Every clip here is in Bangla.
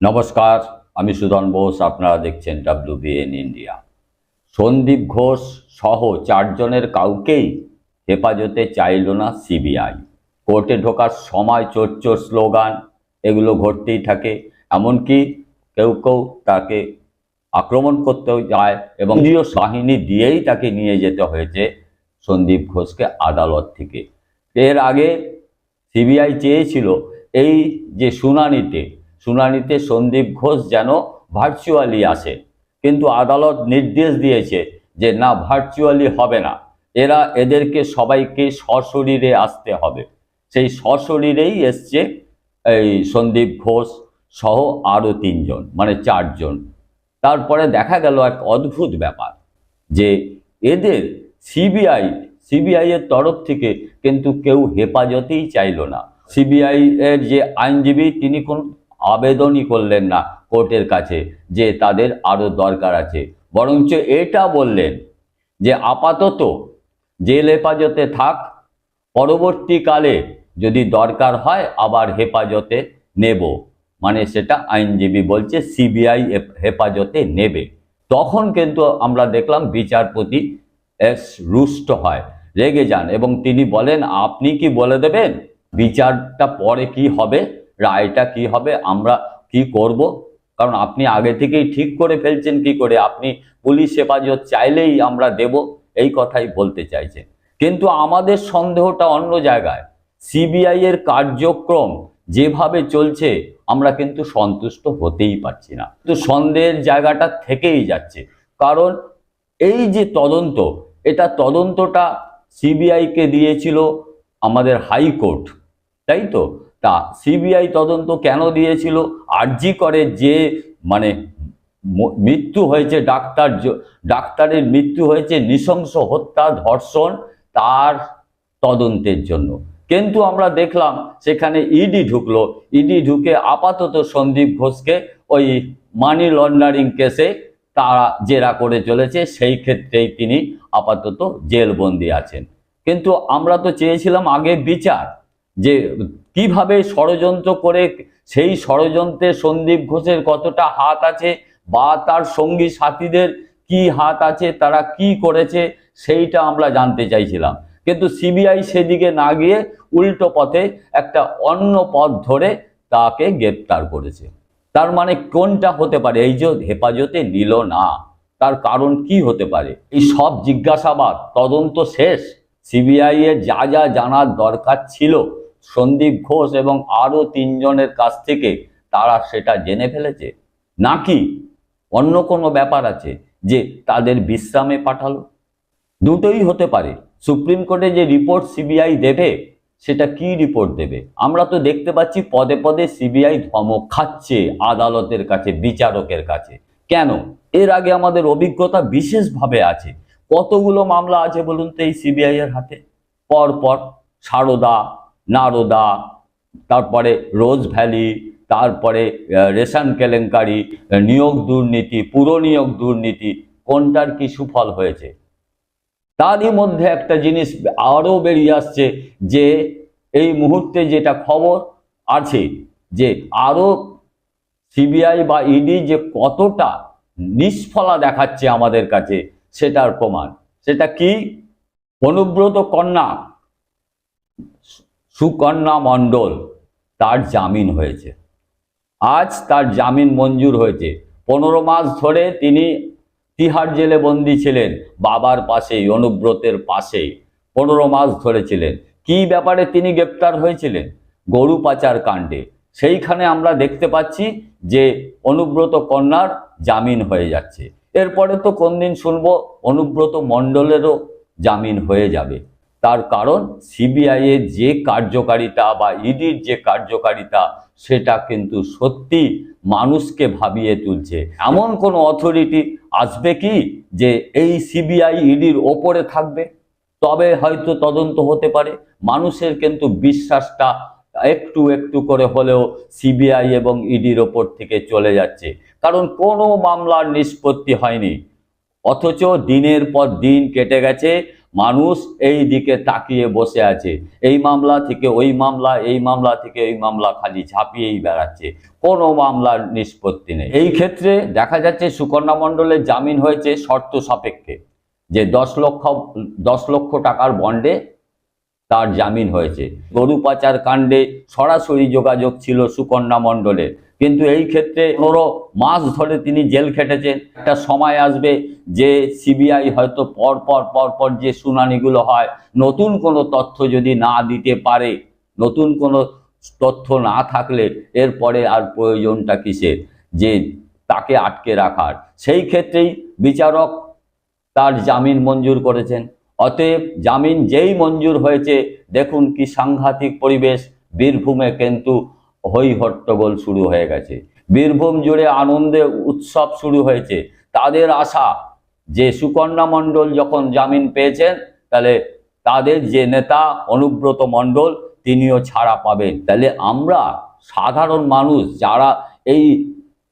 নমস্কার, আমি সুদন বোস, আপনারা দেখছেন ডাব্লিউবিএন ইন্ডিয়া সন্দীপ ঘোষ সহ চারজনের কাউকেই হেফাজতে চাইল না সিবিআই কোর্টে ঢোকার সময় চোর চোর স্লোগান, এগুলো ঘটতেই থাকে। এমনকি কেউ কেউ তাকে আক্রমণ করতেও যায় এবং দলীয় বাহিনী দিয়েই তাকে নিয়ে যেতে হয়েছে সন্দীপ ঘোষকে আদালত থেকে। এর আগে সিবিআই চেয়েছিল, এই যে শুনানিতে শুনানিতে সন্দীপ ঘোষ যেন ভার্চুয়ালি আসে। কিন্তু আদালত নির্দেশ দিয়েছে যে না ভার্চুয়ালি হবে না। এরা এদেরকে সবাইকে সশরীরে আসতে হবে। সেই সশরীরেই এসছে এই সন্দীপ ঘোষ সহ আরও তিনজন মানে চারজন। তারপরে দেখা গেল এক অদ্ভুত ব্যাপার যে এদের সিবিআই সিবিআইয়ের তরফ থেকে কিন্তু কেউ হেফাজতেই চাইলো না। সিবিআই এর যে আইনজীবী, তিনি কোন আবেদনই করলেন না কোর্টের কাছে, যে তাদের আরও দরকার আছে। বরঞ্চ এটা বললেন যে আপাতত জেল হেফাজতে থাক, পরবর্তীকালে যদি দরকার হয় আবার হেফাজতে নেব। মানে সেটা আইনজীবী বলছে সিবিআই হেফাজতে নেবে। তখন কিন্তু আমরা দেখলাম বিচারপতি এস রুষ্ট হয়, রেগে যান এবং তিনি বলেন, আপনি কি বলে দেবেন? বিচারটা পরে কি হবে? রায়টা কি হবে, আমরা কি করব? কারণ আপনি আগে থেকেই ঠিক করে ফেলছেন কি করে? আপনি পুলিশ হেফাজত চাইলেই আমরা দেব, এই কথাই বলতে চাইছেন কিন্তু আমাদের সন্দেহটা অন্য জায়গায়। সিবিআই এর কার্যক্রম যেভাবে চলছে, আমরা কিন্তু সন্তুষ্ট হতেই পারছি না। কিন্তু সন্দেহের জায়গাটা থেকেই যাচ্ছে। কারণ এই যে তদন্ত, এটা তদন্তটা সিবিআইকে দিয়েছিল আমাদের হাইকোর্ট, তাই তো? তা সিবিআই তদন্ত কেন দিয়েছিল? আরজি করে যে মানে মৃত্যু হয়েছে ডাক্তার ডাক্তারের মৃত্যু হয়েছে নৃশংস হত্যা, ধর্ষণ তার তদন্তের জন্য। কিন্তু আমরা দেখলাম সেখানে ইডি ঢুকলো। ইডি ঢুকে আপাতত সন্দীপ ঘোষকে ওই মানি লন্ডারিং কেসে তারা জেরা করে চলেছে। সেই ক্ষেত্রেই তিনি আপাতত জেলবন্দি আছেন। কিন্তু আমরা তো চেয়েছিলাম আগে বিচার। যে কীভাবে ষড়যন্ত্র করে সেই ষড়যন্ত্রে সন্দীপ ঘোষের কতটা হাত আছে বা তার সঙ্গী সাথীদের কি হাত আছে, তারা কি করেছে, সেইটা আমরা জানতে চাইছিলাম। কিন্তু সিবিআই সেদিকে না গিয়ে উল্টো পথে একটা অন্য পথ ধরে তাকে গ্রেপ্তার করেছে। তার মানে কোনটা হতে পারে? এই যে হেফাজতে নিল না, তার কারণ কি হতে পারে? এই সব জিজ্ঞাসাবাদ তদন্ত শেষ। সিবিআই এর যা যা জানার দরকার ছিল সন্দীপ ঘোষ এবং আরও তিনজনের কাছ থেকে তারা সেটা জেনে ফেলেছে। নাকি অন্য কোনো ব্যাপার আছে যে তাদের বিশ্রামে পাঠালো? দুটোই হতে পারে। সুপ্রিম কোর্টে যে রিপোর্ট সিবিআই দেবে, সেটা কি রিপোর্ট দেবে? আমরা তো দেখতে পাচ্ছি পদে পদে সিবিআই ধমক খাচ্ছে আদালতের কাছে, বিচারকের কাছে। কেন? এর আগে আমাদের অভিজ্ঞতা বিশেষভাবে আছে। কতগুলো মামলা আছে বলুন তো এই সিবিআই এর হাতে? পর পর সারদা নারদা, তারপরে রোজ ভ্যালি, তারপরে রেশন কেলেঙ্কারি, নিয়োগ দুর্নীতি পুর নিয়োগ দুর্নীতি, কোনটার কি সুফল হয়েছে? তারই মধ্যে একটা জিনিস আরও বেরিয়ে আসছে যে এই মুহূর্তে যেটা খবর আছে যে আরও সিবিআই বা ইডি যে কতটা নিষ্ফলা দেখাচ্ছে আমাদের কাছে, সেটার প্রমাণ। সেটা কি? অনুব্রত কন্যা সুকন্যা মণ্ডল তার জামিন হয়েছে। আজ তার জামিন মঞ্জুর হয়েছে। পনেরো মাস ধরে তিনি তিহার জেলে বন্দী ছিলেন, বাবার পাশেই, অনুব্রতের পাশেই। পনেরো মাস ধরে ছিলেন। কি ব্যাপারে তিনি গ্রেপ্তার হয়েছিলেন? গরু পাচার কাণ্ডে। সেইখানে আমরা দেখতে পাচ্ছি যে অনুব্রত কন্যার জামিন হয়ে যাচ্ছে। এরপরে তো কোন দিন শুনব, অনুব্রত মণ্ডলেরও জামিন হয়ে যাবে। তার কারণ সিবিআই এর যে কার্যকারিতা বা ইডির যে কার্যকারিতা, সেটা কিন্তু সত্যি মানুষকে ভাবিয়ে তুলছে। এমন কোনো অথরিটি আসবে কি যে এই সিবিআই ইডির ওপরে থাকবে? তবে হয়তো তদন্ত হতে পারে। মানুষের কিন্তু বিশ্বাসটা একটু একটু করে হলেও সিবিআই এবং ইডির ওপর থেকে চলে যাচ্ছে। কারণ কোনো মামলার নিষ্পত্তি হয়নি। অথচ দিনের পর দিন কেটে গেছে। মানুষ এই দিকে তাকিয়ে বসে আছে। এই মামলা থেকে ওই মামলা, এই মামলা থেকে এই মামলা খালি ঝাঁপিয়েই বেড়াচ্ছে। কোনো মামলার নিষ্পত্তি নেই। এই ক্ষেত্রে দেখা যাচ্ছে সুকন্যা মণ্ডলের জামিন হয়েছে শর্ত সাপেক্ষে। যে দশ লক্ষ দশ লক্ষ টাকার বন্ডে তার জামিন হয়েছে। গরু পাচার কাণ্ডে সরাসরি যোগাযোগ ছিল সুকন্যা মণ্ডলের। কিন্তু এই ক্ষেত্রে পনেরো মাস ধরে তিনি জেল খেটেছেন। একটা সময় আসবে যে সিবিআই হয়তো পর পর পর পর যে শুনানিগুলো হয়, নতুন কোনো তথ্য যদি না দিতে পারে, নতুন কোনো তথ্য না থাকলে এরপরে আর প্রয়োজনটা কিসের? যে তাকে আটকে রাখার। সেই ক্ষেত্রেই বিচারক তার জামিন মঞ্জুর করেছেন। অতএব জামিন যেই মঞ্জুর হয়েছে, দেখুন কি সাংঘাতিক পরিবেশ, বীরভূমে কিন্তু হই হট্টগোল শুরু হয়ে গেছে। বীরভূম জুড়ে আনন্দে উৎসব শুরু হয়েছে। তাদের আশা, যে সুকন্যা মণ্ডল যখন জামিন পেয়েছেন, তাহলে তাদের যে নেতা অনুব্রত মণ্ডল, তিনিও ছাড়া পাবেন। তাহলে আমরা সাধারণ মানুষ যারা এই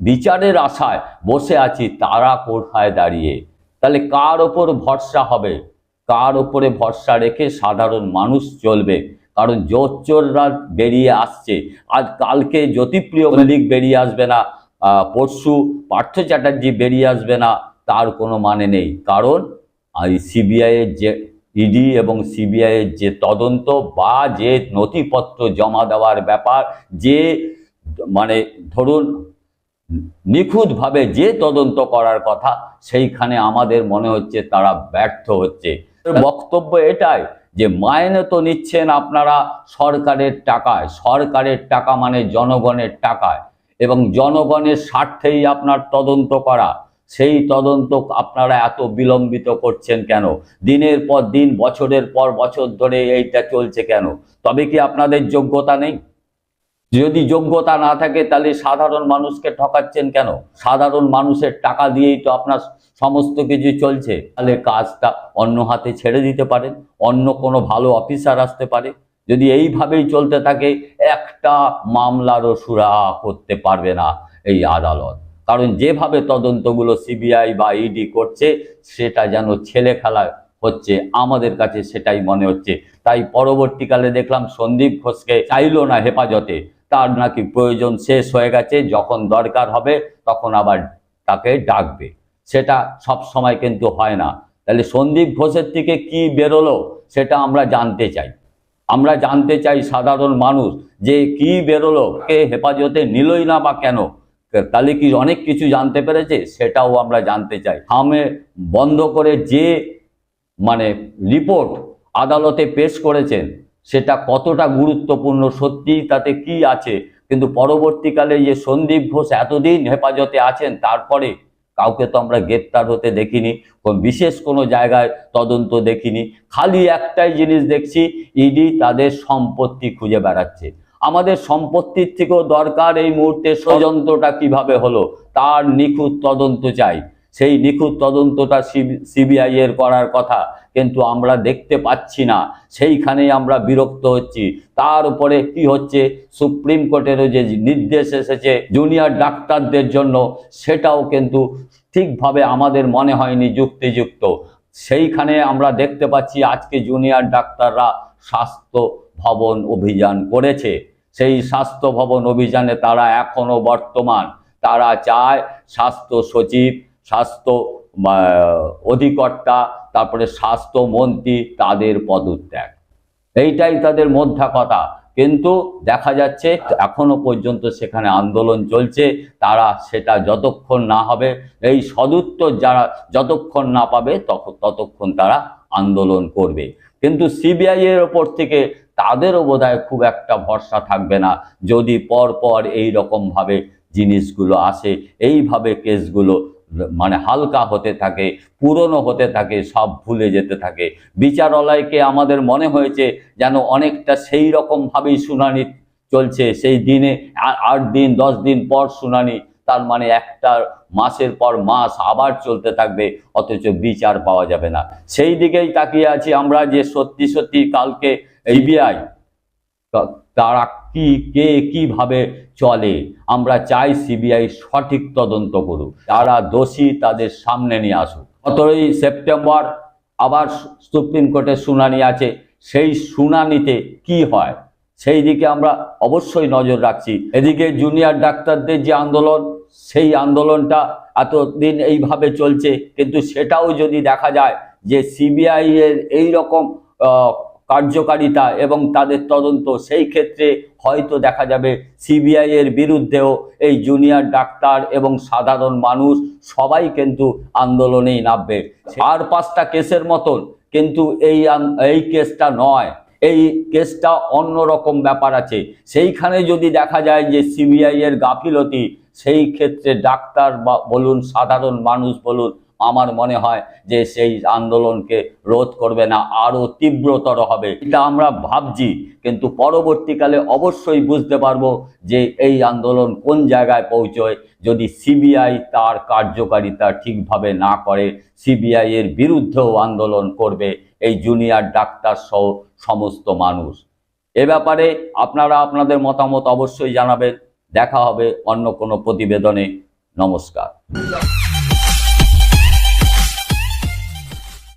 বিচারের আশায় বসে আছি, তারা কোথায় দাঁড়িয়ে? তাহলে কার ওপর ভরসা হবে? কার ওপরে ভরসা রেখে সাধারণ মানুষ চলবে? কারণ জোচ্চোররা বেরিয়ে আসছে। আজ কালকে জ্যোতিপ্রিয় মল্লিক বেরিয়ে আসবে না পরশু পার্থ চ্যাটার্জি বেরিয়ে আসবে না, তার কোনো মানে নেই। কারণ এই সিবিআইয়ের যে ইডি এবং সিবিআইয়ের যে তদন্ত বা যে নথিপত্র জমা দেওয়ার ব্যাপার, যে মানে ধরুন নিখুঁতভাবে যে তদন্ত করার কথা, সেইখানে আমাদের মনে হচ্ছে তারা ব্যর্থ হচ্ছে। বক্তব্য এটাই যে মাইনে তো নিচ্ছেন আপনারা সরকারের টাকায়, সরকারের টাকা মানে জনগণের টাকায় এবং জনগণের স্বার্থেই আপনার তদন্ত করা। সেই তদন্ত আপনারা এত বিলম্বিত করছেন কেন? দিনের পর দিন, বছরের পর বছর ধরে এইটা চলছে কেন? তবে কি আপনাদের যোগ্যতা নেই? যদি যোগ্যতা না থাকে, তাহলে সাধারণ মানুষকে ঠকাচ্ছেন কেন? সাধারণ মানুষের টাকা দিয়েই তো আপনার সমস্ত কিছু চলছে। তাহলে কাজটা অন্য হাতে ছেড়ে দিতে পারেন, অন্য কোনো ভালো অফিসার আসতে পারে। যদি এইভাবেই চলতে থাকে, একটা মামলারও সুরা করতে পারবে না এই আদালত। কারণ যেভাবে তদন্তগুলো সিবিআই বা ইডি করছে, সেটা যেন ছেলে খেলা হচ্ছে, আমাদের কাছে সেটাই মনে হচ্ছে। তাই পরবর্তীকালে দেখলাম সন্দীপ ঘোষকে চাইলো না হেফাজতে। তার নাকি প্রয়োজন শেষ হয়ে গেছে, যখন দরকার হবে তখন আবার তাকে ডাকবে। সেটা সব সময় কিন্তু হয় না। তাহলে সন্দীপ ঘোষের থেকে কি বেরোলো সেটা আমরা জানতে চাই। আমরা জানতে চাই সাধারণ মানুষ যে কি বেরোলো, কে হেফাজতে নিলই না বা কেন? তাহলে কি অনেক কিছু জানতে পেরেছে সেটাও আমরা জানতে চাই। থামে বন্ধ করে যে মানে রিপোর্ট আদালতে পেশ করেছেন সেটা কতটা গুরুত্বপূর্ণ সত্যি তাতে কি আছে? কিন্তু পরবর্তীকালে যে সন্দীপ ঘোষ এতদিন হেফাজতে আছেন, তারপরে কাউকে তো আমরা গ্রেপ্তার হতে দেখিনি বিশেষ কোনো জায়গায় তদন্ত দেখিনি। খালি একটাই জিনিস দেখছি, ইডি তাদের সম্পত্তি খুঁজে বেড়াচ্ছে। আমাদের সম্পত্তির থেকেও দরকার এই মুহূর্তে ষড়যন্ত্রটা কীভাবে হলো, তার নিখুঁত তদন্ত চাই। সেই নিখুঁত তদন্তটা সিবিআই এর করার কথা, কিন্তু আমরা দেখতে পাচ্ছি না। সেইখানেই আমরা বিরক্ত হচ্ছি। তার উপরে কি হচ্ছে? সুপ্রিম কোর্টেরও যে নির্দেশ এসেছে জুনিয়র ডাক্তারদের জন্য, সেটাও কিন্তু ঠিকভাবে আমাদের মনে হয়নি যুক্তিযুক্ত। সেইখানে আমরা দেখতে পাচ্ছি আজকে জুনিয়র ডাক্তাররা স্বাস্থ্য ভবন অভিযান করেছে। সেই স্বাস্থ্য ভবন অভিযানে তারা এখনও বর্তমান। তারা চায় স্বাস্থ্য সচিব স্বাস্থ্য অধিকর্তা, তারপরে স্বাস্থ্যমন্ত্রী তাদের পদত্যাগ। এইটাই তাদের মধ্যা কথা কিন্তু দেখা যাচ্ছে এখনও পর্যন্ত সেখানে আন্দোলন চলছে, তারা সেটা যতক্ষণ না হবে, এই সদুত্তর যারা যতক্ষণ না পাবে ততক্ষণ তারা আন্দোলন করবে। কিন্তু সিবিআই এর ওপর থেকে তাদেরও বোধহয় খুব একটা ভরসা থাকবে না, যদি পর পর এই রকম ভাবে জিনিসগুলো আসে, এইভাবে কেসগুলো মানে হালকা হতে থাকে, পুরনো হতে থাকে, সব ভুলে যেতে থাকে। বিচারালয়কে আমাদের মনে হয়েছে যেন অনেকটা সেই রকমভাবেই শুনানি চলছে। সেই দিনে আট দিন, দশ দিন পর শুনানি, তার মানে একটা মাসের পর মাস আবার চলতে থাকবে, অথচ বিচার পাওয়া যাবে না। সেই দিকেই তাকিয়ে আছি আমরা যে সত্যি সত্যি কালকে ইবিআই তারা কি, কে কীভাবে চলে, আমরা চাই সিবিআই সঠিক তদন্ত করুক। যারা দোষী, তাদের সামনে নিয়ে আসুক। সতেরোই সেপ্টেম্বর আবার সুপ্রিম কোর্টের শুনানি আছে। সেই শুনানিতে কি হয়, সেই দিকে আমরা অবশ্যই নজর রাখছি। এদিকে জুনিয়র ডাক্তারদের যে আন্দোলন, সেই আন্দোলনটা এতদিন এইভাবে চলছে। কিন্তু সেটাও যদি দেখা যায় যে সিবিআই এর এই রকম কার্যকারিতা এবং তাদের তদন্ত, সেই ক্ষেত্রে হয়তো দেখা যাবে সিবিআই এর বিরুদ্ধেও এই জুনিয়র ডাক্তার এবং সাধারণ মানুষ সবাই কিন্তু আন্দোলনেই নামবে। চার পাঁচটা কেসের মতন, কিন্তু এই এই কেসটা নয়, এই কেসটা অন্যরকম ব্যাপার আছে। সেইখানে যদি দেখা যায় যে সিবিআই এর গাফিলতি, সেই ক্ষেত্রে ডাক্তার বা বলুন সাধারণ মানুষ বলুন আমার মনে হয় যে সেই আন্দোলনকে রোধ করবে না আরও তীব্রতর হবে। এটা আমরা ভাবছি, কিন্তু পরবর্তীকালে অবশ্যই বুঝতে পারব যে এই আন্দোলন কোন জায়গায় পৌঁছয়। যদি সিবিআই তার কার্যকারিতা ঠিকভাবে না করে, সিবিআই এর বিরুদ্ধেও আন্দোলন করবে, এই জুনিয়র ডাক্তার সহ সমস্ত মানুষ। এ ব্যাপারে আপনারা আপনাদের মতামত অবশ্যই জানাবেন। দেখা হবে অন্য কোনো প্রতিবেদনে। নমস্কার।